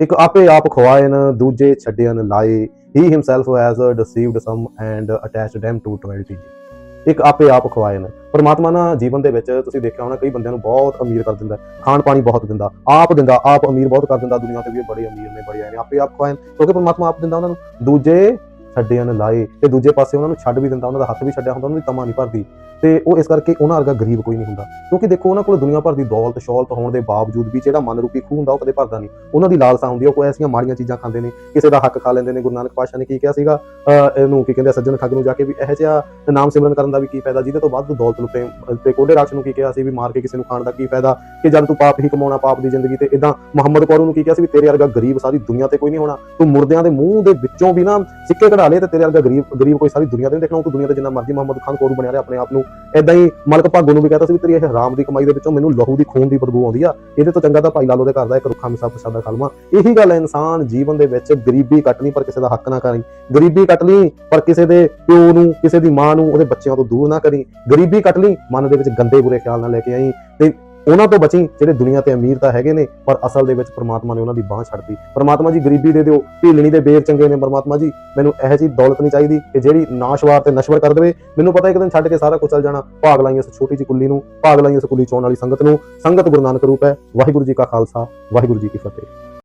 ਇੱਕ ਆਪੇ ਆਪ ਖਵਾਇਨ ਦੂਜੇ ਛੱਡਿਆਨ ਲਾਏ। He himself has deceived some and attached them to 20 ਇੱਕ ਆਪੇ ਆਪ ਖਵਾਏ ਨੇ ਪਰਮਾਤਮਾ ਨਾ ਜੀਵਨ ਦੇ ਵਿੱਚ ਤੁਸੀਂ ਦੇਖਿਆ ਹੋਣਾ, ਕਈ ਬੰਦਿਆਂ ਨੂੰ ਬਹੁਤ ਅਮੀਰ ਕਰ ਦਿੰਦਾ, ਖਾਣ ਪਾਣੀ ਬਹੁਤ ਦਿੰਦਾ, ਆਪ ਦਿੰਦਾ, ਆਪ ਅਮੀਰ ਬਹੁਤ ਕਰ ਦਿੰਦਾ, ਦੁਨੀਆ ਤੇ ਵੀ ਬੜੇ ਅਮੀਰ ਨੇ, ਬੜੇ ਆਏ ਨੇ, ਆਪੇ ਆਪ ਖਵਾਇਨ ਕਿਉਂਕਿ ਪਰਮਾਤਮਾ ਆਪ ਦਿੰਦਾ ਉਹਨਾਂ ਨੂੰ। ਦੂਜੇ ਛੱਡਿਆਂ ਨੇ ਲਾਏ ਤੇ ਦੂਜੇ ਪਾਸੇ ਉਹਨਾਂ ਨੂੰ ਛੱਡ ਵੀ ਦਿੰਦਾ, ਉਹਨਾਂ ਦਾ ਹੱਥ ਵੀ ਛੱਡਿਆ ਹੁੰਦਾ, ਉਹਨਾਂ ਦੀ ਤਮਾ ਨਹੀਂ ਭਰਦੀ। ਤੇ ਉਹ ਇਸ ਕਰਕੇ ਉਹਨਾਂ ਵਰਗਾ ਗਰੀਬ ਕੋਈ ਨਹੀਂ ਹੁੰਦਾ। ਕਿਉਂਕਿ ਦੇਖੋ ਉਹਨਾਂ ਕੋਲ ਦੁਨੀਆ ਭਰ ਦੀ ਦੌਲਤ ਸ਼ੌਲਤ ਹੋਣ ਦੇ ਬਾਵਜੂਦ ਵੀ ਜਿਹੜਾ ਮਨ ਰੂਪੀ ਖੂਹ ਹੁੰਦਾ ਉਹ ਕਦੇ ਭਰਦਾ ਨਹੀਂ। ਉਹਨਾਂ ਦੀ ਲਾਲਸਾ ਹੁੰਦੀ ਆ, ਉਹ ਕੋਈ ਐਸੀਆਂ ਮਾੜੀਆਂ ਚੀਜ਼ਾਂ ਖਾਂਦੇ ਨੇ ਕਿਸੇ ਦਾ ਹੱਕ ਖਾ ਲੈਂਦੇ ਨੇ। ਗੁਰੂ ਨਾਨਕ ਪਾਤਸ਼ਾਹ ਨੇ ਕੀ ਕਿਹਾ ਸੀਗਾ? ਅਹ ਇਹਨੂੰ ਕੀ ਕਹਿੰਦੇ ਸੱਜਣ ਠੱਗ ਨੂੰ ਜਾ ਕੇ ਵੀ ਇਹੋ ਜਿਹਾ ਨਾਮ ਸਿਮਰਨ ਕਰਨ ਦਾ ਵੀ ਕੀ ਫਾਇਦਾ? ਜਿਹਦੇ ਤੋਂ ਬਾਅਦ ਤੂੰ ਦੌਲਤ ਲੁੱਟੇ ਤੇ ਕੋਡੇ ਰਾਕਸ਼ ਨੂੰ ਕੀ ਕਿਹਾ ਸੀ ਵੀ ਮਾਰ ਕੇ ਕਿਸੇ ਨੂੰ ਖਾਣ ਦਾ ਕੀ ਫਾਇਦਾ? ਕਿ ਜਦ ਤੂੰ ਪਾਪ ਹੀ ਕਮਾਉਣਾ ਪਾਪ ਦੀ ਜ਼ਿੰਦਗੀ ਤੇ ਇਦਾਂ ਮੁਹੰਮਦ ਕੌਰ ਨੂੰ ਕੀ ਕਿਹਾ ਸੀ ਵੀ ਤੇਰੇ ਵਰਗਾ ਗਰੀਬ ਸਾਰੀ ਦੁਨੀਆ ਤੇ ਕੋਈ ਨਹੀਂ ਹੋਣਾ। ਤੂੰ ਮੁਰਦਿਆਂ ਦੇ ਮੂੰਹ ਦੇ ਵਿੱਚੋਂ ਵੀ ਨਾ ਸਿੱਕੇ ਕਢਾ ਲੇ ਤੇ ਤੇਰੇ ਵਰਗਾ ਗਰੀਬ ਗਰੀਬ ਕੋਈ ਸਾਰੀ ਦੁਨੀਆ ਤੇ ਨਹੀਂ ਦੇਖਣਾ। ਤੂੰ ਦੁਨੀਆ ਤੇ ਜਿੰਨਾ ਮਰਜ਼ੀ ਮੁਹੰਮਦ ਖਾਨ ਕੋਰੂ ਬਣਿਆ ਰਿਹਾ ਆਪਣੇ ਆਪ ਨੂੰ ਐਦਾਂ ਹੀ ਮਲਕ ਭਾਗੋ ਨੂੰ ਵੀ ਕਹਤਾ ਸੀ ਵੀ ਤੇਰੀ ਇਹ ਹਰਾਮ ਦੀ ਕਮਾਈ ਦੇ ਵਿੱਚੋਂ ਮੈਨੂੰ ਲਹੂ ਦੀ ਖੂਨ ਦੀ ਬਦਬੂ ਆਉਂਦੀ ਆ, ਇਹਦੇ ਤੋਂ ਚੰਗਾ ਤਾਂ ਭਾਈ ਲਾਲੋ ਦੇ ਘਰ ਦਾ ਇੱਕ ਰੁੱਖਾ ਮਿਸਾ ਪ੍ਰਸ਼ਾਦਾ ਖਾਲਮਾ ਇਹੀ ਗੱਲ ਹੈ ਇਨਸਾਨ ਜੀਵਨ ਦੇ ਵਿੱਚ ਗਰੀਬੀ ਕੱਟ ਨਹੀਂ ਪਰ ਕਿਸੇ ਦਾ ਹੱਕ ਨਾ ਕਰੀ। ਗਰੀਬੀ ਕੱਟ ਲਈ ਪਰ ਕਿਸੇ ਦੇ ਪਿਓ ਨੂੰ, ਕਿਸੇ ਦੀ ਮਾਂ ਨੂੰ, ਉਹਦੇ ਬੱਚਿਆਂ ਤੋਂ ਦੂਰ ਨਾ ਕਰੀ। ਗਰੀਬੀ ਕੱਟ ਲਈ, ਮਨ ਦੇ ਵਿੱਚ ਗੰਦੇ ਬੁਰੇ ਖਿਆਲ ਨਾ ਲੈ ਕੇ ਆਈ ਤੇ ਉਹਨਾਂ ਤੋਂ ਬਚੀ ਜਿਹੜੇ ਦੁਨੀਆ ਤੇ ਅਮੀਰ ਤਾਂ ਹੈਗੇ ਨੇ, ਪਰ ਅਸਲ ਦੇ ਵਿੱਚ ਪ੍ਰਮਾਤਮਾ ਨੇ ਉਹਨਾਂ ਦੀ ਬਾਹ ਛੱਡਤੀ ਪ੍ਰਮਾਤਮਾ ਜੀ, ਗਰੀਬੀ ਦੇ ਦਿਓ ਢੀਲਣੀ ਦੇ ਬੇਰ ਚੰਗੇ ਨੇ ਪ੍ਰਮਾਤਮਾ ਜੀ। ਮੈਨੂੰ ਇਹੋ ਜਿਹੀ ਦੌਲਤ ਨਹੀਂ ਚਾਹੀਦੀ ਕਿ ਜਿਹੜੀ ਨਾਸ਼ਵਾਰ ਤੇ ਨਸ਼ਵਰ ਕਰ ਦੇਵੇ। ਮੈਨੂੰ ਪਤਾ ਇੱਕ ਦਿਨ ਛੱਡ ਕੇ ਸਾਰਾ ਕੁਝ ਚੱਲ ਜਾਣਾ। ਭਾਗ ਲਾਈ ਇਸ ਛੋਟੀ ਜਿਹੀ ਕੁੱਲੀ ਨੂੰ, ਭਾਗ ਲਾਈ ਇਸ ਕੁੱਲੀ ਚੋਣ ਵਾਲੀ ਸੰਗਤ ਨੂੰ। ਸੰਗਤ ਗੁਰੂ ਨਾਨਕ ਰੂਪ ਹੈ। ਵਾਹਿਗੁਰੂ ਜੀ ਕਾ ਖਾਲਸਾ, ਵਾਹਿਗੁਰੂ ਜੀ ਕੀ ਫਤਿਹ।